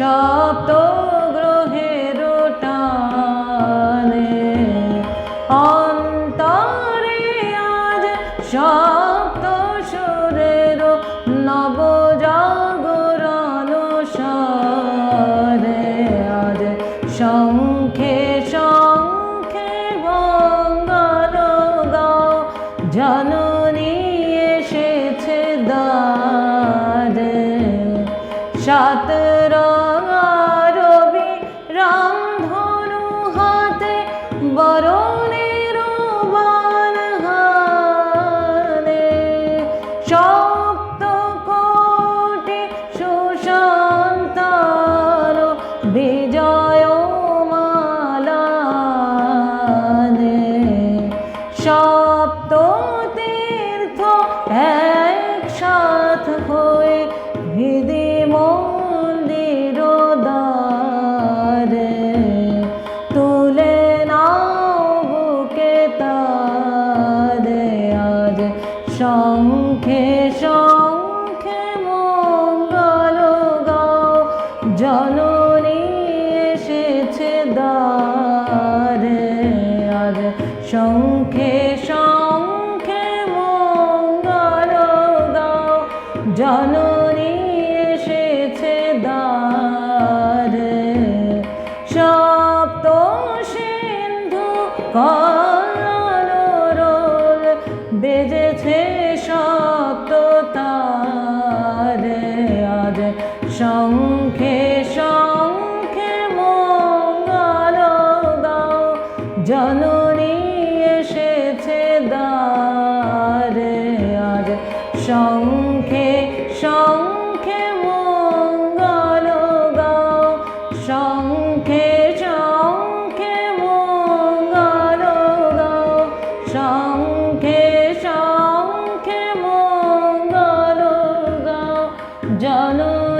সপ্ত গ্রহের টানে অন্তরে আজ সপ্ত সুরের নব জাগরণ সারে। আজ শঙ্খে শঙ্খে বঙ্গল গাও জননী সপ্ত কোটি সুশান্তর বিজয় শঙ্খে শঙ্খে মঙ্গল গাও জননী এসেছে দ্বারে আজ শঙ্খে শঙ্খে মঙ্গল গাও জননী এসেছে দ্বারে। সপ্ত সিন্ধু কলরোল জননী এসেছে দারে আজ শঙ্খে সংখে মঙ্গল গাও। সংখে সংখে মঙ্গল গাও। সংখে সংখে মঙ্গল গাও। জননী